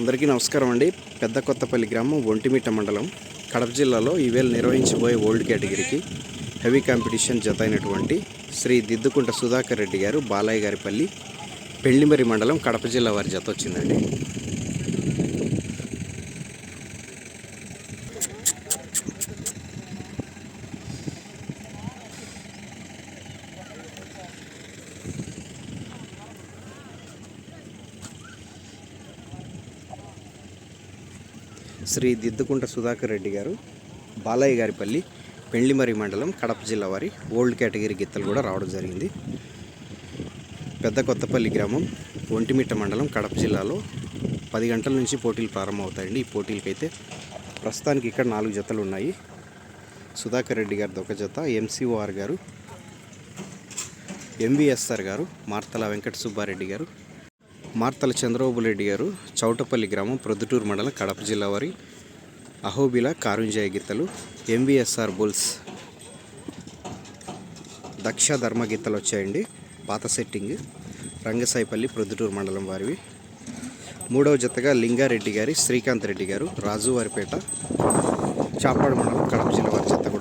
అందరికీ నమస్కారం అండి. పెద్ద కొత్తపల్లి గ్రామం ఒంటిమిట్ట మండలం. కడప జిల్లాలో ఈవేళ నిర్వహించబోయే ఓల్డ్ కేటగిరీకి హెవీ కాంపిటీషన్ జత అయినటువంటి శ్రీ దిద్దుకుంట సుధాకర్ రెడ్డి గారు బాలయ్య గారిపల్లి పెళ్ళిమరి మండలం కడప జిల్లా వారి జత వచ్చిందండి. శ్రీ దిద్దుకుంట సుధాకర్ రెడ్డి గారు బాలయ్య గారిపల్లి పెండ్లిమరి మండలం కడప జిల్లా వారి ఓల్డ్ కేటగిరీ గిత్తలు కూడా రావడం జరిగింది. పెద్ద కొత్తపల్లి గ్రామం ఒంటిమిట్ట మండలం కడప జిల్లాలో పది గంటల నుంచి పోటీలు ప్రారంభమవుతాయండి. ఈ పోటీలకైతే ప్రస్తుతానికి ఇక్కడ నాలుగు జతలు ఉన్నాయి. సుధాకర్ రెడ్డి గారిది ఒక జత ఎంసీఓఆర్ గారు ఎంవిఎస్ఆర్ గారు మార్తల వెంకట సుబ్బారెడ్డి గారు మార్తల చంద్రబాబు రెడ్డి గారు చౌటపల్లి గ్రామం ప్రొద్దుటూరు మండలం కడప జిల్లా వారి అహోబిల కారుంజయ గీతలు ఎంవిఎస్ఆర్ బుల్స్ దక్ష ధర్మ గీతలు వచ్చాయండి. పాత సెట్టింగ్ రంగసాయిపల్లి ప్రొద్దుటూరు మండలం వారివి. మూడవ జతగా లింగారెడ్డి గారి శ్రీకాంత్ రెడ్డి గారు రాజువారిపేట చాపాడు మండలం కడప జిల్లా వారి జత